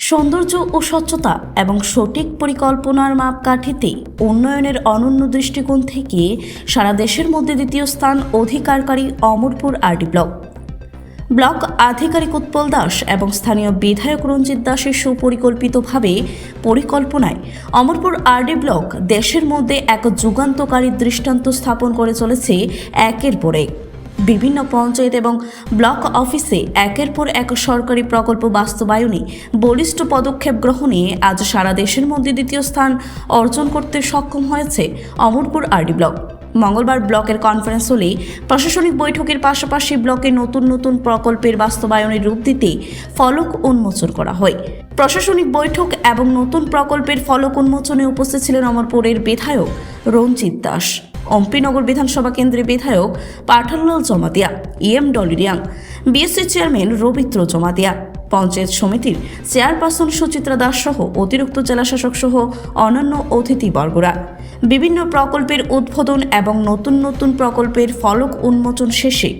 সৌন্দর্য ও স্বচ্ছতা এবং সঠিক পরিকল্পনার মাপকাঠিতে উন্নয়নের অনন্য দৃষ্টিকোণ থেকে সারা দেশের মধ্যে দ্বিতীয় স্থান অধিকারকারী Amarpur R D block. Block আধিকারিক উৎপল দাস এবং স্থানীয় বিধায়ক রঞ্জিত দাসের সুপরিকল্পিতভাবে পরিকল্পনায় অমরপুর আরডি ব্লক দেশের মধ্যে এক যুগান্তকারী দৃষ্টান্ত স্থাপন করে চলেছে একের পর এক। বিভিন্ন পঞ্চায়েত এবং ব্লক অফিসে একের পর এক সরকারি প্রকল্প বাস্তবায়নে বলিষ্ঠ পদক্ষেপ গ্রহণে আজ সারা দেশের মধ্যে দ্বিতীয় স্থান অর্জন করতে সক্ষম হয়েছে অমরপুর আরডি ব্লক। মঙ্গলবার ব্লকের কনফারেন্স হলে প্রশাসনিক বৈঠকের পাশাপাশি ব্লকে নতুন নতুন প্রকল্পের বাস্তবায়নের রূপ দিতে ফলক উন্মোচন করা হয়। প্রশাসনিক বৈঠক এবং নতুন প্রকল্পের ফলক উন্মোচনে উপস্থিত ছিলেন অমরপুরের বিধায়ক রঞ্জিত দাস। অম্পিনগর বিধানসভা কেন্দ্রের বিধায়ক Pathanlal Jamatia, E M Doliriang B S C chairman Rabindra Jamatia, panchayat সমিতির চেয়ারপারসন সুচিত্রা দাস সহ অতিরিক্ত জেলাশাসক সহ অন্যান্য অতিথিবর্গরা বিভিন্ন প্রকল্পের উদ্বোধন এবং নতুন নতুন প্রকল্পের ফলক উন্মোচন শেষে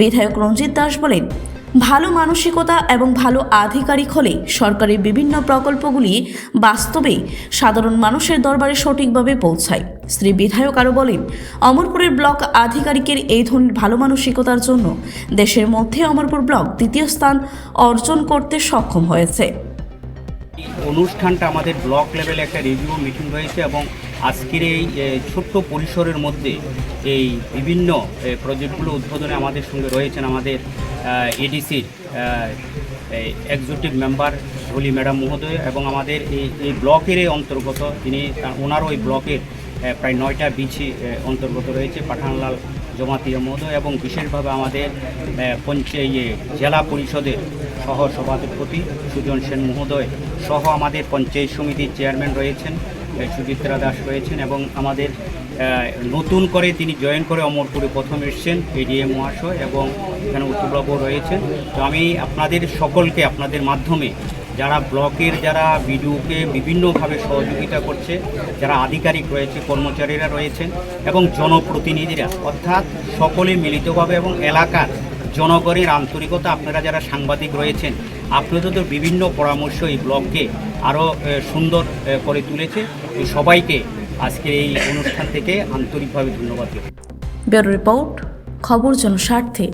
বিধায়ক রঞ্জিত দাস বলেন ভালো মানসিকতা এবং ভালো আধিকারিক হলে সরকারের বিভিন্ন প্রকল্পগুলি বাস্তবে সাধারণ মানুষের দরবারে সঠিকভাবে পৌঁছায়। শ্রী বিধায়ক আরও বলেন, অমরপুরের ব্লক আধিকারিকের এই ধরনের ভালো মানসিকতার জন্য দেশের মধ্যে অমরপুর ব্লক দ্বিতীয় স্থান অর্জন করতে সক্ষম হয়েছে। অনুষ্ঠানটা আমাদের ব্লক লেভেলে একটা রিভিউ মিটিং হয়েছে এবং আজকের এই ছোট্ট পরিসরের মধ্যে এই বিভিন্ন প্রজেক্টগুলো উদ্বোধনে আমাদের সঙ্গে রয়েছেন আমাদের এডিসির এক্সিকিউটিভ মেম্বার হোলি ম্যাডাম মহোদয় এবং আমাদের এই এই ব্লকের অন্তর্গত তিনি ওনারও এই ব্লকের প্রায় নয়টা বিচি অন্তর্গত রয়েছে, পাঠানলাল জমাতিয়া মহোদয় এবং বিশেষভাবে আমাদের পঞ্চায়েত জেলা পরিষদের সহ সভাধিপতি সুজন সেন মহোদয় সহ আমাদের পঞ্চায়েত সমিতির চেয়ারম্যান রয়েছেন। সুচিত্রা দাস রয়েছেন এবং আমাদের নতুন করে তিনি জয়েন করে অমরপুরে প্রথম এসছেন, এডিএম মহাশয় এবং এখানে উত্তরবাবু রয়েছেন। তো আমি আপনাদের সকলকে, আপনাদের মাধ্যমে যারা ব্লকের, যারা বিডিওকে বিভিন্নভাবে সহযোগিতা করছে, যারা আধিকারিক রয়েছে, কর্মচারীরা রয়েছেন এবং জনপ্রতিনিধিরা, অর্থাৎ সকলে মিলিতভাবে এবং এলাকার জনগণের আন্তরিকতা, আপনারা যারা সাংবাদিক রয়েছেন, আপনাদের বিভিন্ন পরামর্শ এই ব্লগকে আরও সুন্দর করে তুলেছে। সবাইকে আজকে এই অনুষ্ঠান থেকে আন্তরিকভাবে ধন্যবাদ ব্যুরো রিপোর্ট, খবর জনস্বার্থে।